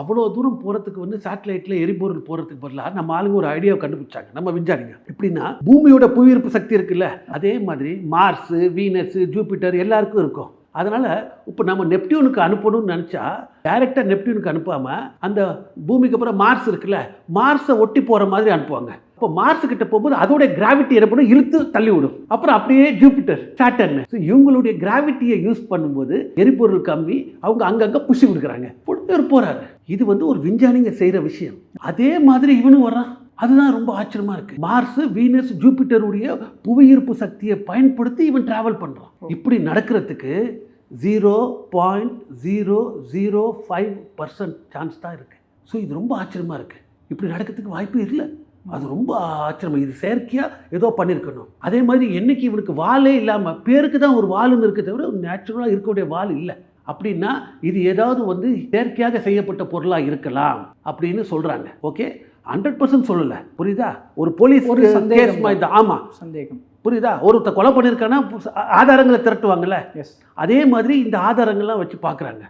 அவ்வளோ தூரம் போகிறதுக்கு வந்து சேட்டலைட்டில் எரிபொருள் போகிறதுக்கு பதிலாக நம்ம ஆளுங்க ஒரு ஐடியாவை கண்டுபிடிச்சாங்க. நம்ம விஞ்ஞானிங்க. எப்படின்னா பூமியோட புவியீர்ப்பு சக்தி இருக்குல்ல அதே மாதிரி மார்ஸு வீனஸு ஜூபிட்டர் எல்லாருக்கும் இருக்கும். அதனால் இப்போ நம்ம நெப்டியூனுக்கு அனுப்பணும்னு நினச்சா டைரெக்டாக நெப்டியூனுக்கு அனுப்பாமல் அந்த பூமிக்கு அப்புறம் மார்ஸ் இருக்குல்ல மார்ஸை ஒட்டி போகிற மாதிரி அனுப்புவாங்க. இப்போ மார்ஸ் கிட்ட போகும்போது அதோடைய கிராவிட்டி என்ன பண்ணும்? இழுத்து தள்ளி விடும் அப்புறம் அப்படியே ஜூபிட்டர் சாட்டர்னு ஸோ இவங்களுடைய கிராவிட்டியை யூஸ் பண்ணும்போது எரிபொருள் கம்மி அவங்க அங்கங்கே புஷி விடுக்கிறாங்க பொழுது போகிறாரு இது வந்து ஒரு விஞ்ஞானிங்க செய்கிற விஷயம். அதே மாதிரி இவனும் வர்றான். அதுதான் ரொம்ப ஆச்சரியமா இருக்கு. மார்ஸ் வீனஸ் ஜூபிட்டருடைய புவியீர்ப்பு சக்தியை பயன்படுத்தி இவன் டிராவல் பண்றான். இப்படி நடக்கிறதுக்கு zero point zero zero five percent chance தான் இருக்கு. ஸோ இது ரொம்ப ஆச்சரியமா இருக்கு. இப்படி நடக்கிறதுக்கு வாய்ப்பு இல்லை. அது ரொம்ப ஆச்சரியமா. இது செயற்கையா ஏதோ பண்ணியிருக்கணும் அதே மாதிரி என்னைக்கு இவனுக்கு வாலே இல்லாமல் பேருக்கு தான் ஒரு வாலுன்னு இருக்க தவிர நேச்சுரலாக இருக்கக்கூடிய வால் இல்லை. அப்படின்னா இது ஏதாவது வந்து செயற்கையாக செய்யப்பட்ட பொருளாக இருக்கலாம் அப்படின்னு சொல்கிறாங்க ஓகே ஹண்ட்ரட் பர்சன்ட் சொல்லலை. புரியுதா? ஒரு போலீஸ் ஒரு சந்தேகம் ஆமாம் சந்தேகம். புரியுதா? ஒருத்த கொலை பண்ணியிருக்கானா ஆதாரங்களை திரட்டுவாங்கல்ல? எஸ் அதே மாதிரி இந்த ஆதாரங்கள்லாம் வச்சு பார்க்குறாங்க.